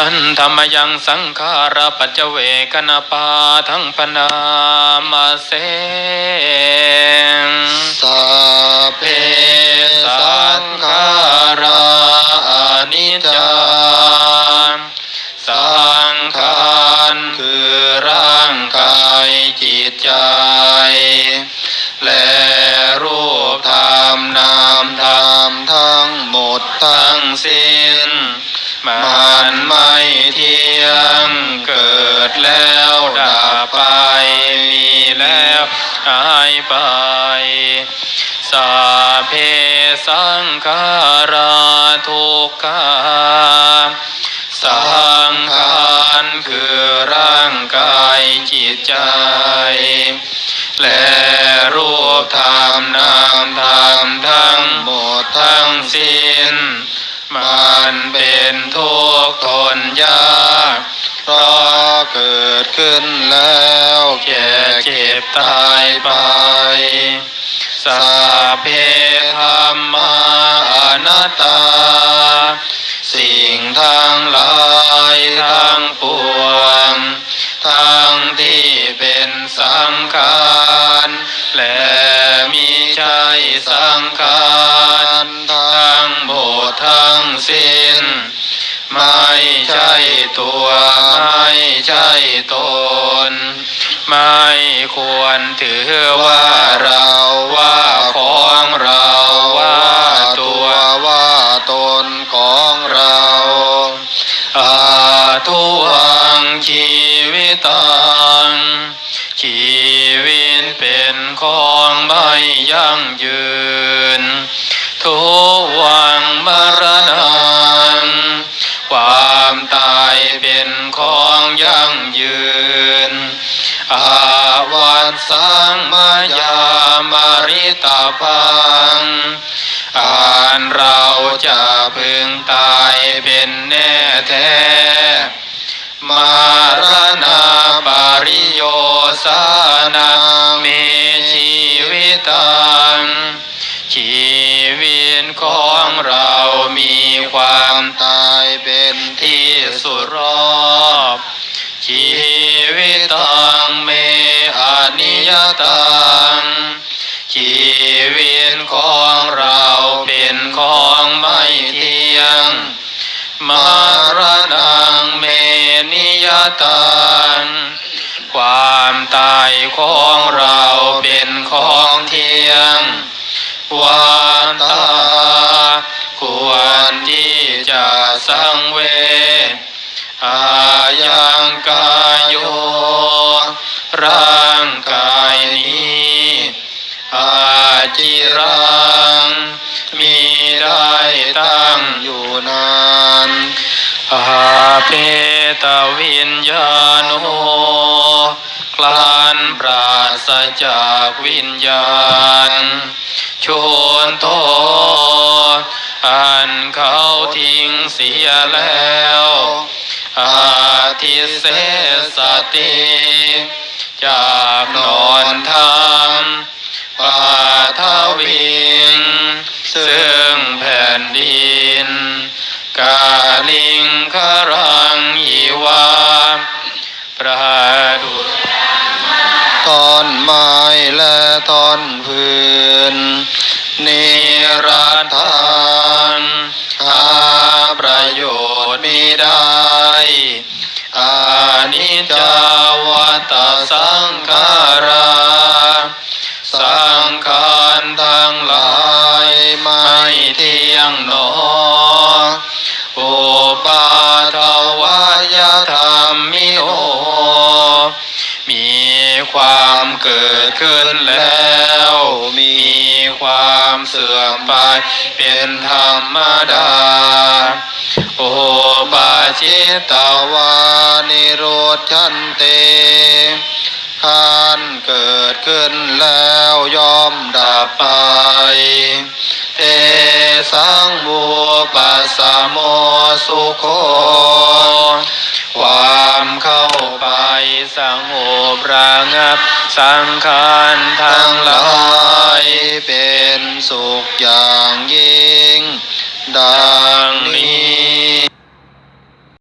อันธรรมยังสังขารปัจเจเวกนาปาทั้งพนามาเสง หายไป สาเพสังขาราทุกขาสังขารคือร่างกายจิตใจ และรูปธรรมนามธรรมทั้งหมดทั้งสิ้น มันเป็นทุกข์ทนยากเพราะเกิดขึ้นแล้วแก่เจ็บตาย ไป สัพเพธรรมานัตตา สิ่งทั้งหลายทั้งปวงทั้งที่เป็นสังขารและมีใจสังขารทั้งหมดทั้งสิ้น ไม่ใช่ตัว ไม่ใช่ตน ไม่ควรถือว่าเราว่าของเราว่าตัวว่าตนของเราอาทุวังชีวิตังชีวิตเป็นของไม่ยั่งยืน งมายามาริตาพังอ่านเราจะพึงตายเป็นแน ตังความตายของเราเป็นของเที่ยงวันตาควรที่จะสังเวชอายังกายโยร่างกายนี้อาจิรังมีได้ตั้งอยู่นานอาเพ ตวิญญาโนคลานปราศจากวิญญาณชนโตอันเขาทิ้งเสียแล้วอาทิเสสติจากนอ ตอนพื้นนิ เกิดขึ้นแล้ว มีความเสื่อมไปเป็นธรรมดา โอปาชิตตาวานิโรธชันเตขานเกิดขึ้นแล้วยอมดับไป เตสังบูปัสสะโมสุโค ความเข้าไปสงบระงับ สังขารทั้งหลายเป็นสุขอย่า